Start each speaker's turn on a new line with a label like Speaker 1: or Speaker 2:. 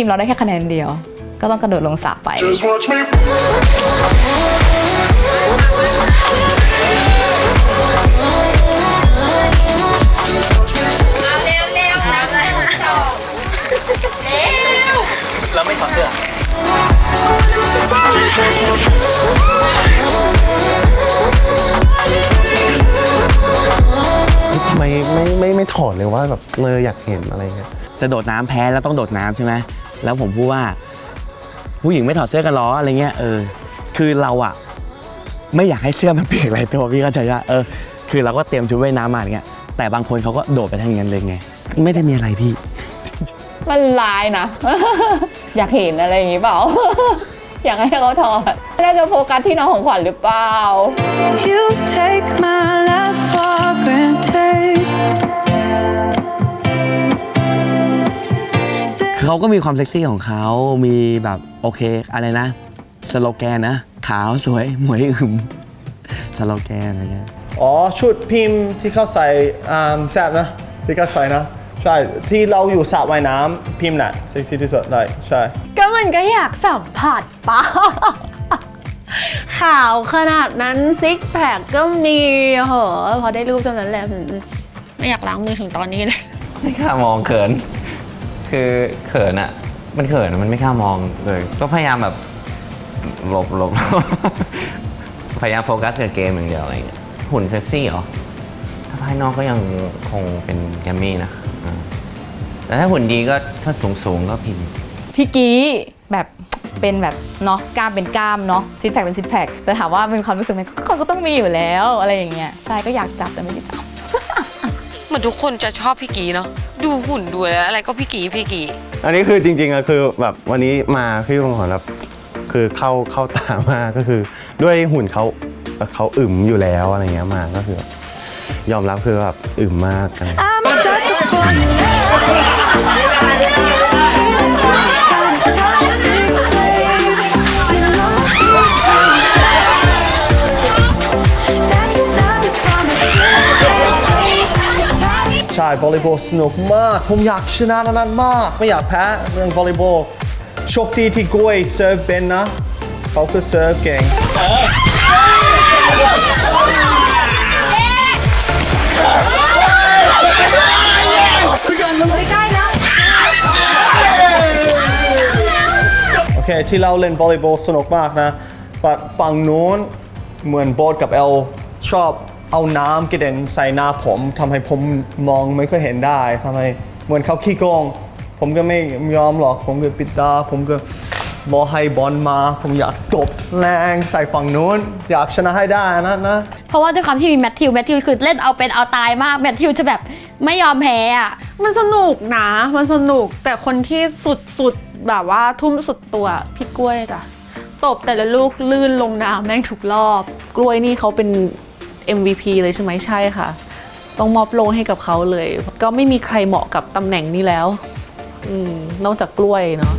Speaker 1: ทีมเราได้แค่คะแนนเดียว ก็ต้องกระโดดลงสระไป
Speaker 2: Just watch me.
Speaker 3: อดเล
Speaker 4: ยว่าแบบเลยอยากเห็นอะไรเงี้ย
Speaker 3: จะโดดน้ำแพ้แล้วต้องโดดน้ำใช่ไหมแล้วผมพูดว่า ผู้หญิงไม่ถอดเสื้อกันล้ออะไรเงี้ยเออคือเราอะไม่อยากให้เสื้อมันเปียกอะไรตัวพี่เข้าใจว่าเออคือเราก็เตรียมชุดว่ายน้ำมาอย่างเงี้ยแต่บางคนเขาก็โดดไปทางนั้นเลยไง ไม่ได้มีอะไรพี่
Speaker 1: มันร้ายนะ อยากเห็นอะไรอย่างงี้เปล่า อยากให้เขาถอดน่าจะโฟกัสที่น้องของขวัญหรือเปล่า
Speaker 5: You take my
Speaker 3: เขาก็มีความเซ็กซี่ของเขา มีแบบโอเคอะไรนะ สโลแกนนะ ขาวสวยหมวยอึมสโลแกนอะไรเงี้ย
Speaker 6: อ๋อชุดพิมพ์ที่เขาใส่อ่าแซบนะ ที่เขาใส่นะ ใช่ ที่เราอยู่สระว่ายน้ำพิมพ์น่ะเซ็กซี่ที่สุดเลยใช่
Speaker 7: ก็มันก็อยากสัมผัสปะ ข่าวขนาดนั้นซิกแพคก็มีเหอะพอได้รูปตอนนั้นแหละอืมไม่อยากล้างมือถึงตอนนี้เลย
Speaker 8: ไม่กล้ามองเขิน คือเขินอะมันเขินอะมันไม่กล้ามองเลย ก็พยายามแบบหลบหลบ พยายามโฟกัสกับเกมอย่างเดียวอะไรเงี้ยหุ่นเซ็กซี่เหรอ ถ้าภายนอกก็ยังคงเป็นแกมมี่นะอ่าแต่ถ้าหุ่นดีก็ถ้าสูงสูงๆก็พิมพ์
Speaker 1: พี่กี้แบบเป็นแบบเนาะกล้ามเป็นกล้ามเนาะซิทแพคเป็นซิทแพคแต่ถามว่าเป็นความรู้สึกไหมก็ก็ต้องมีอยู่แล้วอะไรอย่างเงี้ยใช่ก็อยากจับแต่ไม่ได้จับ
Speaker 9: เหมือนทุกคนจะชอบพี่กีเนาะ ดูหุ่นดูอะไรก็พี่กีพี่กี
Speaker 4: อันนี้คือจริงๆอะคือแบบวันนี้มาพี่บางขอนแบบคือเข้าเข้าตามากก็คือ ด้วยหุ่นเขาเขาอึมอยู่แล้วอะไรเงี้ยมาก็คือแบบยอมรับคือแบบอึมมากอะไร
Speaker 5: I'm a sucker for your
Speaker 6: ใช่วอลเลย์บอลสนุกมาก ผมอยากชนะนันนั้นมาก ไม่อยากแพ้เรื่องวอลเลย์บอลโชคดีที่กล้วยเซิร์ฟเป็นนะ เขาคือเซิร์ฟเก่งโอเคที่เราเล่นวอลเลย์บอลสนุกมากนะแต่ฝั่งนู้นเหมือนโบอสกับเอลชอบ เอาน้ำกระเด็นใส่หน้าผมทำให้ผมมองไม่ค่อยเห็นได้ทำให้เหมือนเขาขี้โกง ผมก็ไม่ยอมหรอก ผมก็ปิดตา ผมก็รอให้บอลมา ผมอยากตบแรงใส่ฝั่งนู้น อยากชนะให้ได้นะนะ
Speaker 10: เพราะว่าด้วยความที่มีแมทธิวแมทธิวคือเล่นเอาเป็นเอาตายมากแมทธิวจะแบบไม่ยอมแพ้อะ
Speaker 7: มันสนุกนะ มันสนุกแต่คนที่สุดๆแบบว่าทุ่มสุดตัวพี่กล้วยจ้ะตบแต่ละลูกลื่นลงน้ำแม่งถูกรอบ
Speaker 11: กล้วยนี่เขาเป็น MVP เลยใช่ไหมใช่ค่ะ ต้องมอบโลให้กับเขาเลย ก็ไม่มีใครเหมาะกับตำแหน่งนี้แล้วอนอกจากกล้วยเนาะ